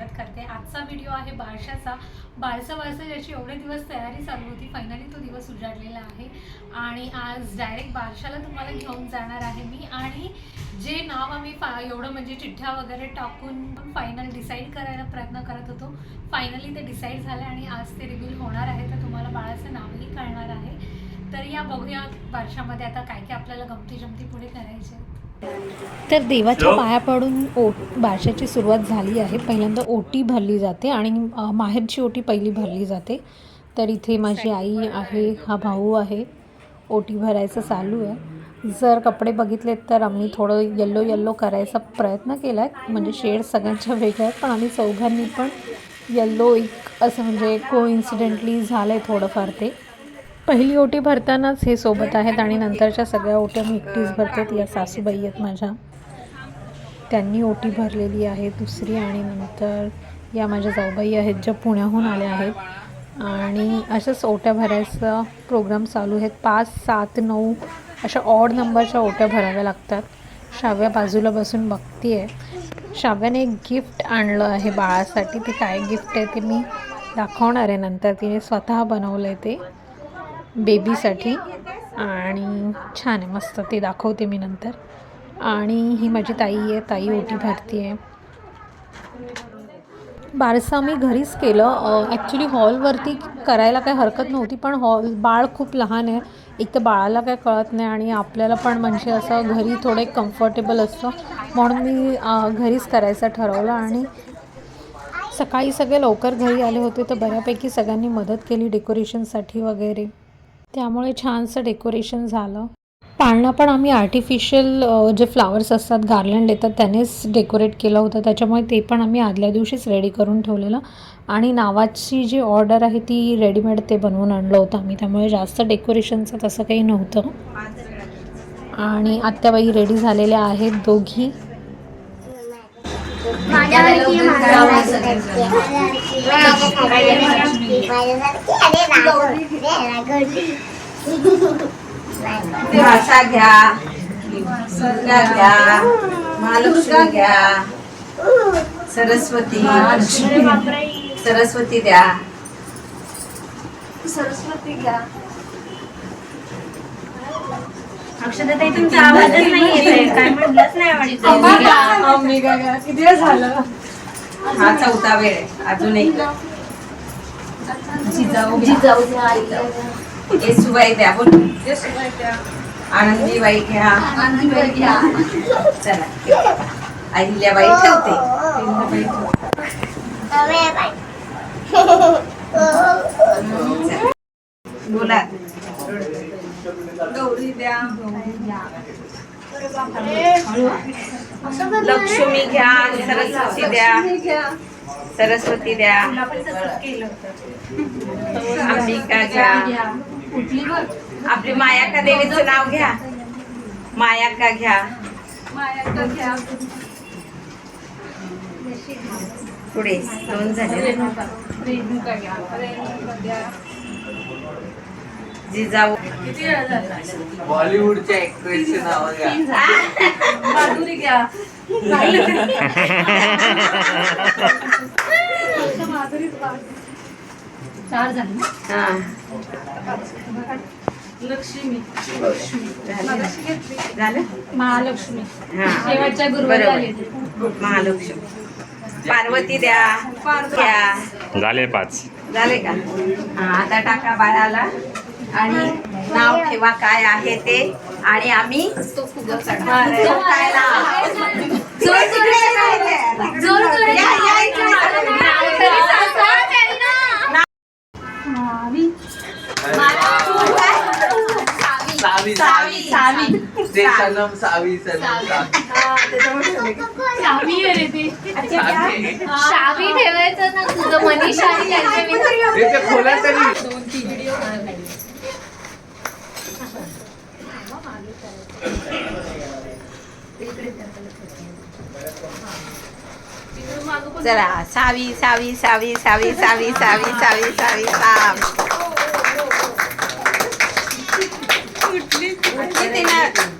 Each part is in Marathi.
स्वागत करते. आजचा व्हिडिओ आहे बारशाचा. बारसा बारसा ज्याची एवढे दिवस तयारी चालू होती फायनली तो दिवस उजाडलेला आहे. आणि आज डायरेक्ट बारशाला तुम्हाला घेऊन जाणार आहे मी आणि जे नाव आम्ही फा एवढं म्हणजे चिठ्ठ्या वगैरे टाकून फायनल डिसाईड करायला प्रयत्न करत होतो. फायनली ते डिसाईड झालं आणि आज ते रिव्हील होणार आहे. तर तुम्हाला बाळाचं नावही कळणार आहे. तर या बघूया बारशामध्ये आता काय काय आपल्याला गमती जमती पुढे करायचे आहे. तर देवाच्या पाया पडून ओट बारशाची सुरुवात झाली आहे. पहिल्यांदा ओटी भरली जाते आणि माहेरची ओटी पहिली भरली जाते. तर इथे माझी आई आहे हा भाऊ आहे. ओटी भरायचं चालू आहे. जर कपडे बघितलेत तर आम्ही थोडं येल्लो येल्लो करायचा प्रयत्न केला आहे म्हणजे शेड सगळ्यांच्या वेगळ्या आहेत पण आम्ही चौघांनी पण येल्लो एक असं म्हणजे को इन्सिडेंटली झालं आहे थोडंफार ते. पहिली ओटी भरतानाच हे सोबत आहेत आणि नंतरच्या सगळ्या ओट्या मी एकटीच भरते. या सासूबाई आहेत माझ्या. त्यांनी ओटी भरलेली आहे दुसरी आणि नंतर या माझ्या जाऊबाई आहेत ज्या पुण्याहून आल्या आहेत. आणि अशाच ओट्या भरायचा प्रोग्राम चालू आहेत. पाच सात नऊ अशा ऑड नंबरच्या ओट्या भराव्या लागतात. शाव्या बाजूला बसून बघती आहे शाव्याने एक गिफ्ट आणलं आहे बाळासाठी. ते काय गिफ्ट आहे ते मी दाखवणार आहे नंतर. तिने स्वतः बनवलं आहे ते. बेबीसाठी. आणि छान आहे मस्त. ते दाखवते मी नंतर. आणि ही माझी ताई आहे ताई ओटी भरती आहे. बारसं आम्ही घरीच केलं. ॲक्च्युली हॉलवरती करायला काही हरकत नव्हती पण हॉल बाळ खूप लहान आहे. एक तर बाळाला काय कळत नाही आणि आपल्याला पण म्हणजे असं घरी थोडं एक कम्फर्टेबल असतं. म्हणून मी घरीच करायचं ठरवलं आणि सकाळी सगळे लवकर घरी आले होते तर बऱ्यापैकी सगळ्यांनी मदत केली डेकोरेशनसाठी वगैरे. त्यामुळे छानसं डेकोरेशन झालं. पाळणा पण आम्ही आर्टिफिशियल जे फ्लावर्स असतात गार्लंड येतात त्यानेच डेकोरेट केलं होतं. त्याच्यामुळे ते पण आम्ही आदल्या दिवशीच रेडी करून ठेवलेलं. आणि नावाची जी ऑर्डर आहे ती रेडीमेड ते बनवून आणलं होतं आम्ही. त्यामुळे जास्त डेकोरेशनचं तसं काही नव्हतं. आणि आत्याबाई रेडी झालेल्या आहेत दोघी. भाषा घ्या घ्या महालक्ष्मी घ्या सरस्वती सरस्वती द्या. सरस्वती घ्या. तुमचा आवाजच नाही येत काय म्हटलंच नाही किती वेळ झालं? हा चौथा वेळ आहे अजून एक येसुबाई द्या बोल. आनंदीबाई घ्या. चला अहिल्याबाई ठेवते. अहिल्याबाई ठेवते. बोला. गौरी द्या लक्ष्मी घ्या सरस्वती द्या. सरस्वती द्या. अंबिका घ्या. आपली माया आपली मायाका देवीचं नाव घ्या. मायाका घ्या. मायाका घ्या. पुढे दोन झाले. जिजाऊ. बॉलिवूडच्या एक्ट्रेसचे नाव घ्या. माधुरी घ्या. चार झाले हा. लक्ष्मी. झालं झालं? महालक्ष्मी. हा. शेवटच्या गुरुवारी बरोबर. आली होती. महालक्ष्मी. पार्वती द्या. घ्या. झाले पाच. झाले का? हा आता टाका बाळाला. आणि नाव ठेवा काय आहे ते. आणि आम्ही तो काय सावी ते सनम सावी सनम सावी. आहे रे ती. सावी. शावी ठेवायचं ना तुझं मनीष आणि त्यांच्या मी हे ते खोला तरी. चला सावी सावी सावी सावी सावी सावी सावी सावी साव. उठली तिनं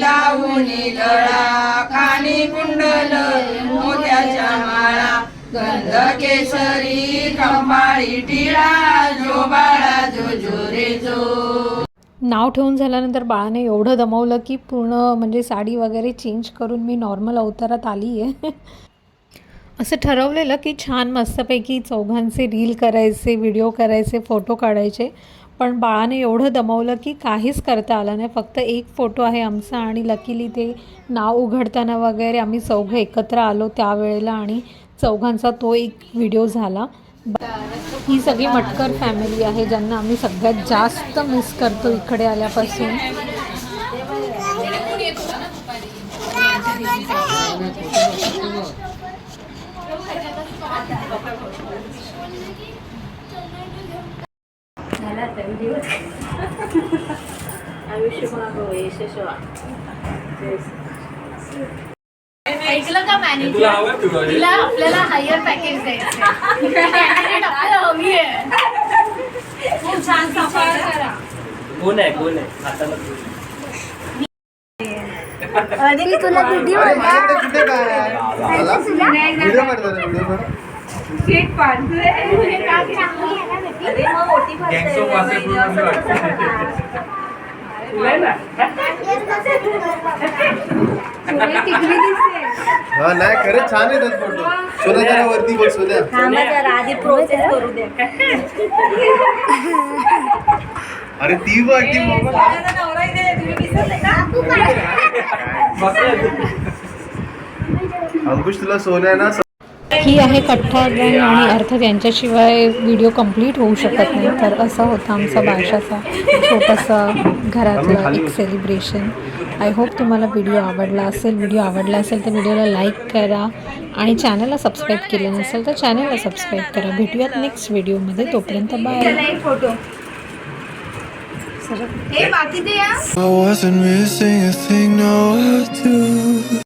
लावणी लळा कानी कुंडल मोत्याच्या माळा. गंध केसरी कंबाळी टिळा जो बाळा जो जो रे जो. नाव ठेवून झाल्यानंतर बाळाने एवढं दमवलं की पूर्ण म्हणजे साडी वगैरे चेंज करून मी नॉर्मल अवतारात आली आहे असं ठरवलेलं की छान मस्तपैकी चौघांचे रील करायचे व्हिडिओ करायचे फोटो काढायचे. पण बाळाने एवढं दमवलं की काहीच करता आलं नाही. फक्त एक फोटो आहे आमचा आणि लकीली ते नाव उघडताना वगैरे आम्ही चौघं एकत्र आलो त्यावेळेला आणि चौघांचा तो एक व्हिडिओ झाला. ही सगळी मटकर फॅमिली आहे ज्यांना आम्ही सगळ्यात जास्त मिस करतो इकडे आल्यापासून. ऐकलं का मॅनेजर तिला आपल्याला हायर पॅकेज द्यायचं आपल्याला हवी आहे. खूप छान सांभाळ करा. कोण आहे कोण आहे? हाताला तुला किती कुठे काय व्हिडिओ व्हिडिओ हा नाही खरंच छान येतात फोटो. सोन्या जरा वरती बघ सोन्या. थांबा जरा आधी प्रोसेस करू दे. अरे ती बघ ती मोबाईल अंकुश तुला सोन्या ना? ही आहे कठ्ठा गँग आणि अर्थात यांच्याशिवाय व्हिडिओ कंप्लीट होऊ शकत नाही. तर असा होता आमचा बारशाचा छोटासा घरातला एक सेलिब्रेशन आय होप तुम्हाला व्हिडिओ आवडला असेल. व्हिडिओ आवडला असेल तर व्हिडिओला लाईक करा आणि चॅनलला सबस्क्राईब केलं नसेल तर चॅनलला सबस्क्राईब करा. भेटूयात नेक्स्ट व्हिडिओमध्ये तोपर्यंत बाय फोटो हे. I wasn't missing a thing, no, I do.